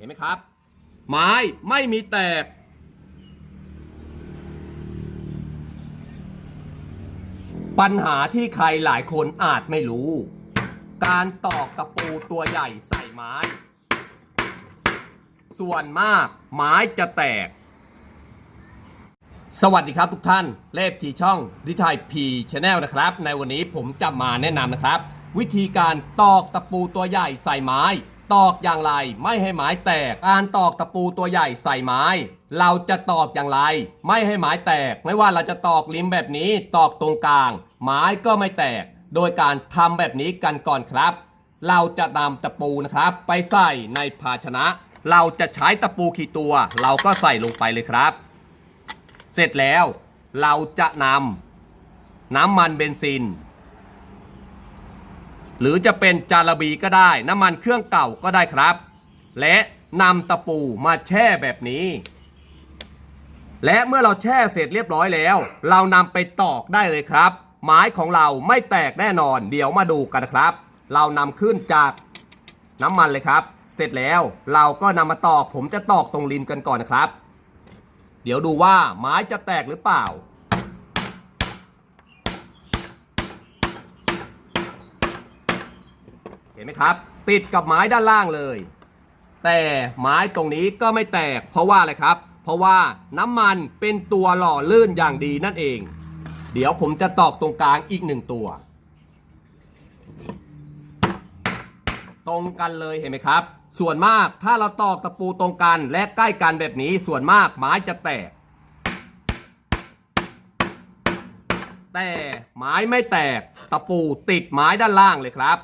เห็นไหมครับ ไม้ไม่มีแตก ปัญหาที่ใครหลายคนอาจไม่รู้ การตอกตะปูตัวใหญ่ใส่ไม้ ส่วนมากไม้จะแตก สวัสดีครับทุกท่าน เลฟทีช่องดิไทยพีชแนลนะครับ ในวันนี้ผมจะมาแนะนำนะครับ วิธีการตอกตะปูตัวใหญ่ใส่ไม้ ตอกอย่างไรไม่ให้ไม้แตก การตอกตะปูตัวใหญ่ใส่ไม้ เราจะตอกอย่างไร ไม่ให้ไม้แตก ไม่ว่าเราจะตอกริมแบบนี้ตอกตรงกลาง ไม้ก็ไม่แตก โดยการทำแบบนี้กันก่อนครับ เราจะนำตะปูนะครับ ไปใส่ในภาชนะ เราจะใช้ตะปูกี่ตัว เราก็ใส่ลงไปเลยครับ เสร็จแล้ว เราจะนำน้ำมันเบนซิน หรือจะเป็นจาระบีก็ได้ น้ำมันเครื่องเก่าก็ได้ครับ และนำตะปูมาแช่แบบนี้ และเมื่อเราแช่เสร็จเรียบร้อยแล้ว เรานำไปตอกได้เลยครับ ไม้ของเราไม่แตกแน่นอน เดี๋ยวมาดูกันนะครับ เรานำขึ้นจากน้ำมันเลยครับ เสร็จแล้วเราก็นำมาตอก ผมจะตอกตรงริมกันก่อนนะครับ เดี๋ยวดูว่าไม้จะแตกหรือเปล่า ห็นไหมครับ ติดกับไม้ด้านล่างเลย แต่ไม้ตรงนี้ก็ไม่แตก เพราะว่าอะไรครับ เพราะว่าน้ำมันเป็นตัวหล่อลื่นอย่างดีนั่นเอง เดี๋ยวผมจะตอกตรงกลางอีกหนึ่งตัว ตรงกันเลยเห็นไหมครับ ส่วนมากถ้าเราตอกตะปูตรงกันและใกล้กันแบบนี้ส่วนมากไม้จะแตก แต่ไม้ไม่แตกตะปูติดไม้ด้านล่างเลยครับ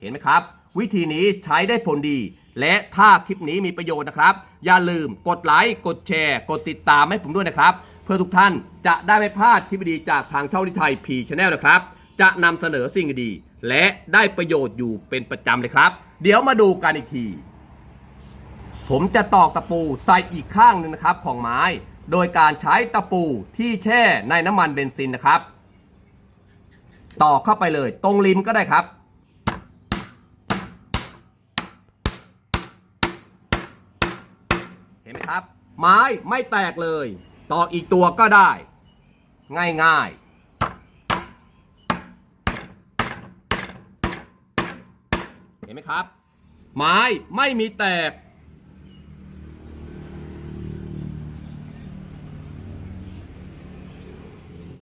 เห็นไหมครับ วิธีนี้ใช้ได้ผลดี และถ้าคลิปนี้มีประโยชน์นะครับ อย่าลืมกดไลค์กดแชร์ กดติดตามให้ผมด้วยนะครับ เพื่อทุกท่านจะได้ไม่พลาดคลิปดีจากทางช่องทิไทยพีชแนลนะครับ จะนำเสนอสิ่งดีและได้ประโยชน์อยู่เป็นประจำเลยครับ เดี๋ยวมาดูกันอีกที ผมจะตอกตะปูใส่อีกข้างหนึ่งนะครับของไม้ โดยการใช้ตะปูที่แช่ในน้ำมันเบนซินนะครับ ตอกเข้าไปเลย ตรงริมก็ได้ครับ เห็นไหมครับ ไม้ไม่แตกเลยตอกอีกตัวก็ได้ ง่ายๆเห็นไหมครับ ไม้ไม่มีแตก